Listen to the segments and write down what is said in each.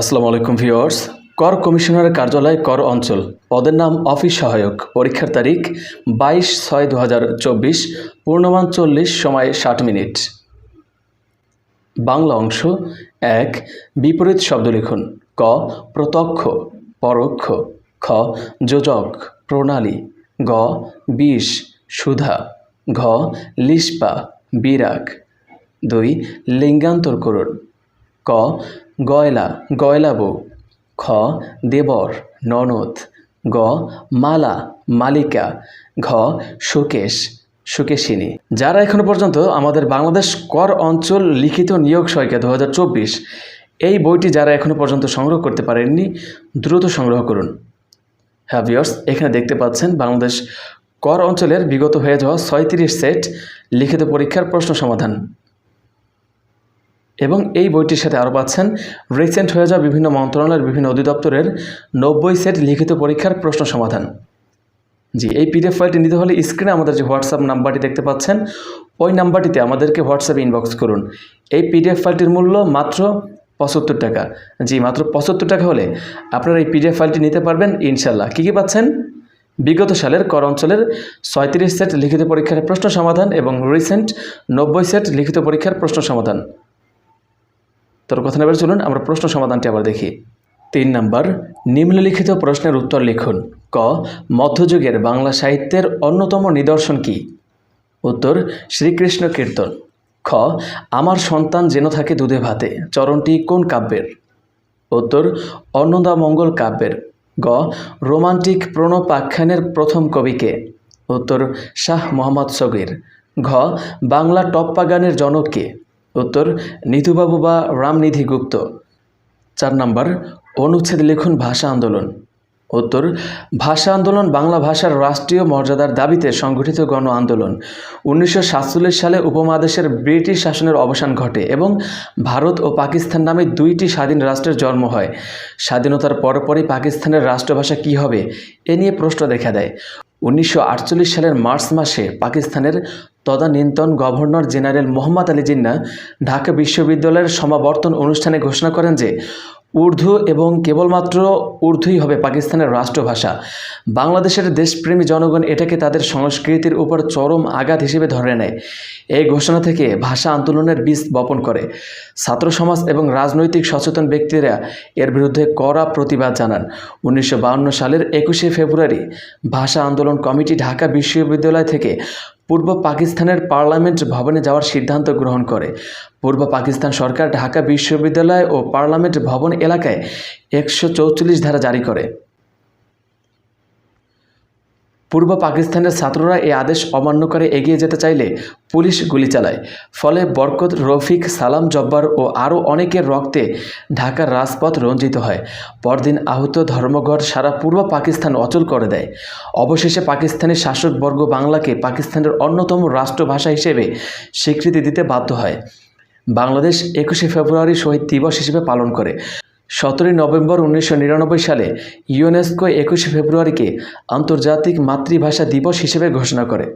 আসসালামু আলাইকুম ভিউয়ার্স। কর কমিশনারের কার্যালয় কর অঞ্চল। পদের নাম অফিস সহায়ক। পরীক্ষার তারিখ বাইশ ছয় দু হাজার চব্বিশ। পূর্ণমান চল্লিশ সময় ষাট মিনিট। বাংলা অংশ এক। বিপরীত শব্দ লিখুন। ক, প্রত্যক্ষ, পরোক্ষ। খ, যোজক, প্রণালী। গ, বিষ, সুধা। ঘ, লিস্পা, বিরাগ। দুই লিঙ্গান্তর করুন ক, গয়লা, গয়লাবু। খ, দেবর, ননদ। গ, মালা, মালিকা। ঘ সুকেশ সুকেশিনী যারা এখনও পর্যন্ত আমাদের বাংলাদেশ কর অঞ্চল লিখিত নিয়োগ সহায়িকা দু হাজার চব্বিশ, এই বইটি যারা এখনও পর্যন্ত সংগ্রহ করতে পারেননি, দ্রুত সংগ্রহ করুন। হ্যাঁ ভিওর্স এখানে দেখতে পাচ্ছেন বাংলাদেশ কর অঞ্চলের বিগত হয়ে যাওয়া ছয়ত্রিশ সেট লিখিত পরীক্ষার প্রশ্ন সমাধান। এবং এই বইটির সাথে আরও পাচ্ছেন রিসেন্ট হয়ে যাওয়া বিভিন্ন মন্ত্রণালয়ের বিভিন্ন অধিদপ্তরের নব্বই সেট লিখিত পরীক্ষার প্রশ্ন সমাধান। জি, এই পিডিএফ ফাইলটি নিতে হলে স্ক্রিনে আমাদের যে হোয়াটসঅ্যাপ নাম্বারটি দেখতে পাচ্ছেন, ওই নাম্বারটিতে আমাদেরকে হোয়াটসঅ্যাপে ইনবক্স করুন। এই পিডিএফ ফাইলটির মূল্য মাত্র পঁচাত্তর টাকা। জি, মাত্র পঁচাত্তর টাকা হলে আপনারা এই পিডিএফ ফাইলটি নিতে পারবেন ইনশাল্লাহ কী কী পাচ্ছেন? বিগত সালের কর অঞ্চলের ছয়ত্রিশ সেট লিখিত পরীক্ষার প্রশ্ন সমাধান এবং রিসেন্ট নব্বই সেট লিখিত পরীক্ষার প্রশ্ন সমাধান। তোর কথা নেবার চলুন, আমরা প্রশ্ন সমাধানটি আবার দেখি। তিন নম্বর, নিম্নলিখিত প্রশ্নের উত্তর লিখুন। ক, মধ্যযুগের বাংলা সাহিত্যের অন্যতম নিদর্শন কি? উত্তর, শ্রীকৃষ্ণ কীর্তন। খ, আমার সন্তান যেন থাকে দুধে ভাতে, চরণটি কোন কাব্যের? উত্তর অন্নদামঙ্গল কাব্যের। গ, রোমান্টিক প্রণপাখ্যানের প্রথম কবিকে উত্তর, শাহ মোহাম্মদ সগির। ঘ, বাংলা টপ্পা গানের জনক কে? উত্তর নিধুবাবু বা রামনিধি গুপ্ত। চার নম্বর, অনুচ্ছেদ লিখুন ভাষা আন্দোলন। উত্তর, ভাষা আন্দোলন বাংলা ভাষার রাষ্ট্রীয় মর্যাদার দাবিতে সংগঠিত গণ আন্দোলন। উনিশশো সাতচল্লিশ সালে উপমহাদেশের ব্রিটিশ শাসনের অবসান ঘটে এবং ভারত ও পাকিস্তান নামে দুইটি স্বাধীন রাষ্ট্রের জন্ম হয়। স্বাধীনতার পরপরই পাকিস্তানের রাষ্ট্রভাষা কী হবে? এ নিয়ে প্রশ্ন দেখা দেয়। উনিশশো আটচল্লিশ সালের মার্চ মাসে পাকিস্তানের তদানীন্তন গভর্নর জেনারেল মোহাম্মদ আলী জিন্না ঢাকা বিশ্ববিদ্যালয়ের সমাবর্তন অনুষ্ঠানে ঘোষণা করেন যে উর্দু এবং কেবলমাত্র উর্দুই হবে পাকিস্তানের রাষ্ট্রভাষা। বাংলাদেশের দেশপ্রেমী জনগণ এটাকে তাদের সংস্কৃতির উপর চরম আঘাত হিসেবে ধরে নেয়। এই ঘোষণা থেকে ভাষা আন্দোলনের বীজ বপন করে। ছাত্র সমাজ এবং রাজনৈতিক সচেতন ব্যক্তিরা এর বিরুদ্ধে কড়া প্রতিবাদ জানান। উনিশশো সালের একুশে ফেব্রুয়ারি ভাষা আন্দোলন কমিটি ঢাকা বিশ্ববিদ্যালয় থেকে পূর্ব পাকিস্তানের পার্লামেন্ট ভবনে যাওয়ার সিদ্ধান্ত গ্রহণ করে। পূর্ব পাকিস্তান সরকার ঢাকা বিশ্ববিদ্যালয় ও পার্লামেন্ট ভবন এলাকায় একশো ধারা জারি করে। পূর্ব পাকিস্তানের ছাত্ররা এই আদেশ অমান্য করে এগিয়ে যেতে চাইলে পুলিশ গুলি চালায়। ফলে বরকত, রফিক, সালাম জব্বার ও আরও অনেকের রক্তে ঢাকার রাজপথ রঞ্জিত হয়। পরদিন আহত ধর্মঘট সারা পূর্ব পাকিস্তান অচল করে দেয়। অবশেষে পাকিস্তানের শাসকবর্গ বাংলাকে পাকিস্তানের অন্যতম রাষ্ট্রভাষা হিসেবে স্বীকৃতি দিতে বাধ্য হয়। বাংলাদেশ একুশে ফেব্রুয়ারি শহীদ দিবস হিসেবে পালন করে। সতেরোই নভেম্বর উনিশশো নিরানব্বই সালে ইউনেস্কো একুশে ফেব্রুয়ারিকে আন্তর্জাতিক মাতৃভাষা দিবস হিসেবে ঘোষণা করে।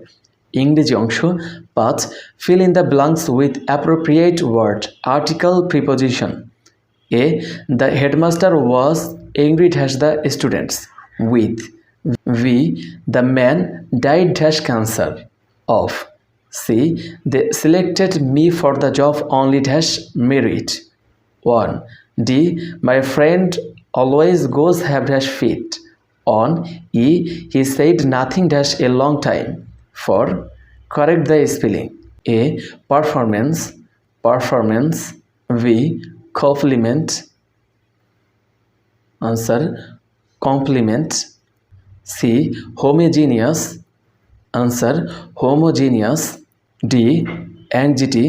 ইংরেজি অংশ পাঁচ fill in the blanks with appropriate word article preposition a the headmaster was angry dash the students with V the man died dash cancer of C they selected me for the job only dash merit one D. My friend always goes have dash fit on E he said nothing dash a long time correct the spelling. A performance. Performance. V. compliment. Answer complement c homogeneous. Answer homogeneous. D anxiety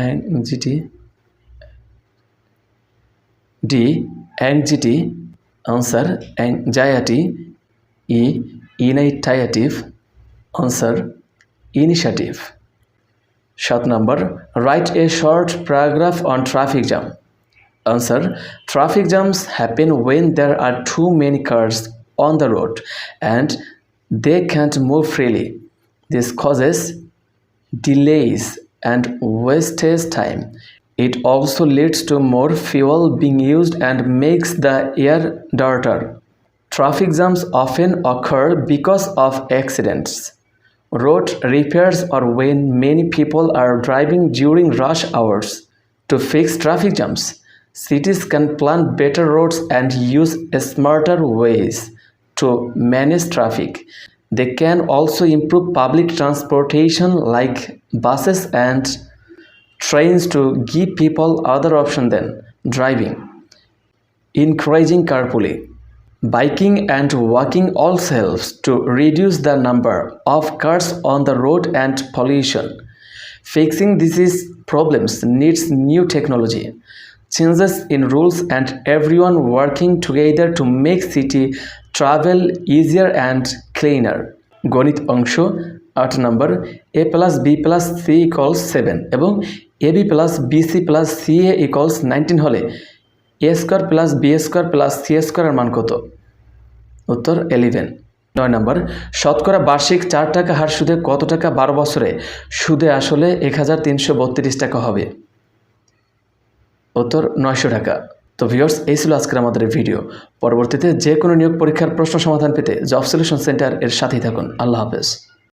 anxiety d anxiety answer anxiety e initiative answer initiative. Shot number write a short paragraph on traffic jam. Answer traffic jams happen when there are too many cars on the road and they can't move freely. This causes delays and wastes time. It also leads to more fuel being used and makes the air dirtier. Traffic jams often occur because of accidents, road repairs, or when many people are driving during rush hours. To fix traffic jams, cities can plan better roads and use smarter ways to manage traffic. They can also improve public transportation like buses and trains to give people other option than driving encouraging carpooling biking and walking also helps to reduce the number of cars on the road and pollution fixing these problems needs new technology changes in rules and everyone working together to make city travel easier and cleaner গণিত অংশ আট নম্বর A plus B plus C equals seven এবং A B plus BC plus C A equals nineteen হলে A square plus B square plus C স্কোয়ারের মান কত? উত্তর eleven নয় নম্বর, শতকরা বার্ষিক চার টাকা হার সুদে কত টাকা বারো বছরে? সুদে আসলে এক হাজার তিনশো বত্রিশ টাকা হবে। উত্তর নয়শো টাকা। তো ভিউয়ার্স এই ছিল আজকের আমাদের ভিডিও পরবর্তীতে যে কোনো নিয়োগ পরীক্ষার প্রশ্ন সমাধান পেতে জব সলিউশন সেন্টার এর সাথেই থাকুন। আল্লাহ হাফেজ।